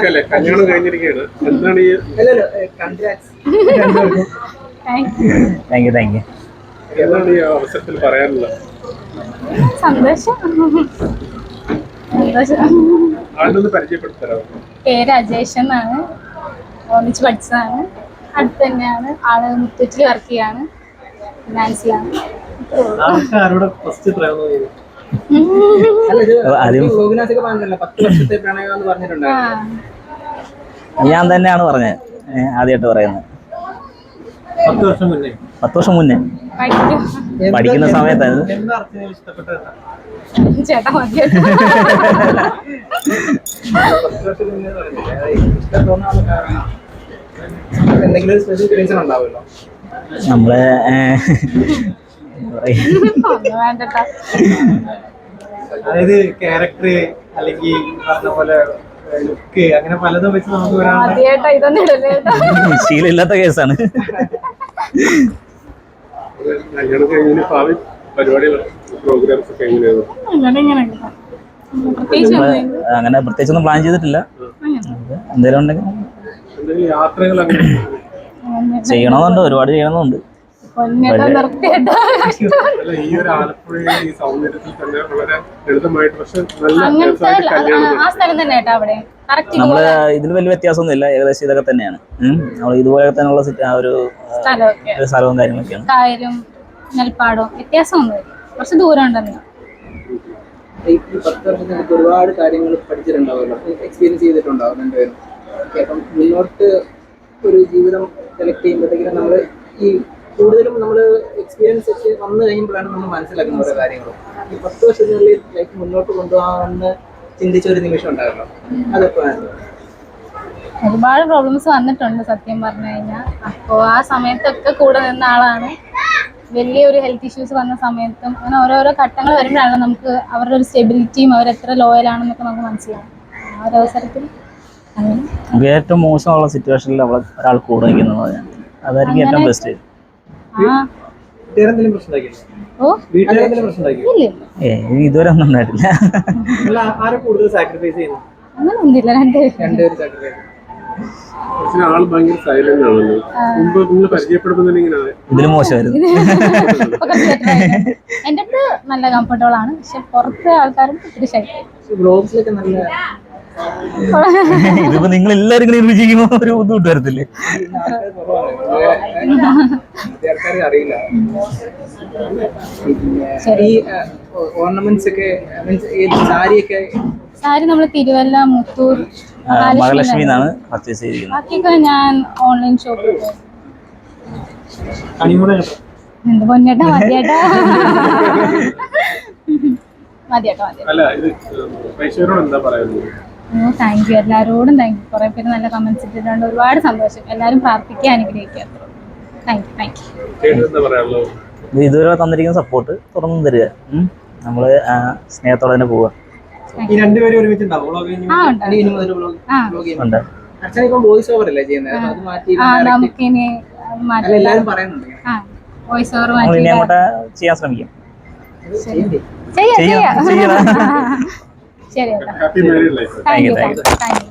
അല്ലേ? കല്യാണം കഴിഞ്ഞിരിക്കുകയാണ്. എന്താണ് ഈ thank you thank you thank you എന്താണ് ഈ അവസരത്തിൽ പറയാനുള്ളത്? സന്തോഷം. സന്തോഷം. ആളിനൊന്ന് പരിചയപ്പെടുത്തരാമോ പേര് അജേഷ് എന്നാണ് ഒന്നിച്ച് പഠിച്ചതാണ്. അടുത്ത് തന്നെയാണ്. ആൾ മുത്തൂറ്റിൽ വർക്ക് ചെയ്യാണ്. ഫിനാൻസിലാണ് ആൾക്കാരോട് ഫസ്റ്റ് തോന്നിയത് ആദ്യം ഞാൻ തന്നെയാണ് പറഞ്ഞത്. ആദ്യമായിട്ട് പറയുന്നത്. പത്ത് വർഷം മുന്നേ. പഠിക്കുന്ന സമയത്തായിരുന്നു. നമ്മളെ അതായത് ക്യാരക്ടർ അല്ലെങ്കിൽ പറഞ്ഞ പോലെ ലുക്ക് അങ്ങനെ പലതും വെച്ച് നമുക്ക് ശീലമില്ലാത്ത കേസാണ്. കല്യാണം കഴിഞ്ഞതിന് ഭാവി പരിപാടികൾ പ്രോഗ്രാംസ് ഒക്കെ എങ്ങനെയാണ് അങ്ങനെ പ്രത്യേകിച്ചൊന്നും പ്ലാൻ ചെയ്തിട്ടില്ല. എന്തെങ്കിലും ഉണ്ടെങ്കിൽ യാത്രകൾ ചെയ്യണമെന്നുണ്ട് ഒരുപാട് ചെയ്യണമെന്നുണ്ട്. ഈ ഒരു ഈ സൗന്ദര്യത്തിൽ തന്നെ വളരെ ലളിതമായിട്ട് പക്ഷെ ആ സ്ഥലം തന്നെ കേട്ടോ അവിടെ. കറക്റ്റ് നമ്മൾ ഇതിൽ വലിയ വ്യത്യാസമൊന്നുമില്ല ഏകദേശം ഇതൊക്കെ തന്നെയാണ്. നമ്മൾ ഇതുപോലെ തന്നെയുള്ള ഒരു സ്ഥലവും കാര്യങ്ങളൊക്കെയാണ്. കായലും നെൽപ്പാടവും വ്യത്യാസമൊന്നുമില്ല കുറച്ച് ദൂരം ഉണ്ടെന്ന് ഈ പത്ത് വർഷത്തിനടുത്ത് ഒരുപാട് കാര്യങ്ങൾ പഠിച്ചിട്ടുണ്ടാവുമല്ലോ. എക്സ്പീരിയൻസ് ചെയ്തിട്ടുണ്ടാവും രണ്ടുപേരും. ഓക്കെ അപ്പം മുന്നോട്ട് ഒരു ജീവിതം സെലക്ട് ചെയ്യുമ്പോഴത്തേക്കും നമ്മൾ ഈ കൂടുതലും നമ്മൾ എക്സ്പീരിയൻസ് ഒക്കെ വന്നു കഴിയുമ്പോഴാണ് നമ്മൾ മനസ്സിലാക്കുന്ന ഓരോ കാര്യങ്ങളും. ഈ പത്ത് വർഷത്തിനുള്ളിൽ ലൈഫ് മുന്നോട്ട് കൊണ്ടുപോകാമെന്ന് ചിന്തിച്ച ഒരു നിമിഷം ഉണ്ടാകണം അതെപ്പോഴാണ് ഒരുപാട് പ്രോബ്ലംസ് വന്നിട്ടുണ്ട് സത്യം പറഞ്ഞു കഴിഞ്ഞാൽ അപ്പോൾ ആ സമയത്തൊക്കെ കൂടെ നിന്ന ആളാണ്. വലിയൊരു ഹെൽത്ത് ഇഷ്യൂസ് വന്ന സമയത്തും അങ്ങനെ ഓരോരോ ഘട്ടങ്ങൾ വരുമ്പോഴാണ് നമുക്ക് അവരുടെ ഒരു സ്റ്റെബിലിറ്റിയും അവർ എത്ര ലോയലാണെന്നൊക്കെ നമുക്ക് മനസ്സിലാവും ആ ഒരു അവസരത്തിൽ അങ്ങനെ. ഏറ്റവും മോശമുള്ള സിറ്റുവേഷനിൽ അവളെ ഒരാൾ കൂടെ നിൽക്കുന്നത് അതായിരിക്കും ഏറ്റവും ബെസ്റ്റ് ഇതുവരെ ഒന്നും ഉണ്ടായിട്ടില്ല. ഇതിലും മോശമായിരുന്നു. എന്റെ അടുത്ത് നല്ല കംഫർട്ടബിൾ ആണ്. പക്ഷെ പുറത്തെ ആൾക്കാരും ബ്ലോഗ്സിലൊക്കെ നല്ല ഇതിപ്പോ നിങ്ങൾ എല്ലാരും ഇങ്ങനെ രുചിക്കുമ്പോ ഒരു ബുദ്ധിമുട്ട് വരത്തില്ലേ? കുറവാണ് അറിയില്ല. ഈ ഓർണമെന്റ്സ് ഒക്കെ മീൻസ് ഈ സാരിയൊക്കെ സാരി നമ്മൾ തിരുവല്ല മുത്തൂർ മഹാലക്ഷ്മി എന്നാണ്. പർച്ചേസ് ചെയ്തിരിക്കുന്നത്. ബാക്കിയൊക്കെ ഞാൻ ഓൺലൈൻ ഷോപ്പിൽ എന്ത് പൊന്നേട്ടാ മതിയേട്ടാ. മതിയേട്ടാ മതി ഓ താങ്ക് യു എല്ലാവരോടും താങ്ക് യു കുറേ പേര് നല്ല കമന്റ്സ് ഇട്ടിട്ടുണ്ട്. ഒരുപാട് സന്തോഷം. എല്ലാവരും പ്രാർത്ഥിക്കുക അനുഗ്രഹിക്കുക ഇതുവരെ തന്നിരിക്കുന്ന സപ്പോർട്ട് തുറന്നു തരിക. ഉം. നമ്മൾ സ്നേഹത്തോടെ തന്നെ പോവുക. ഈ രണ്ടുപേരും ഒരുമിച്ച് അങ്ങോട്ട് ചെയ്യാൻ ശ്രമിക്കും? ചെയ്യാം. താങ്ക് യു താങ്ക് യു ശരി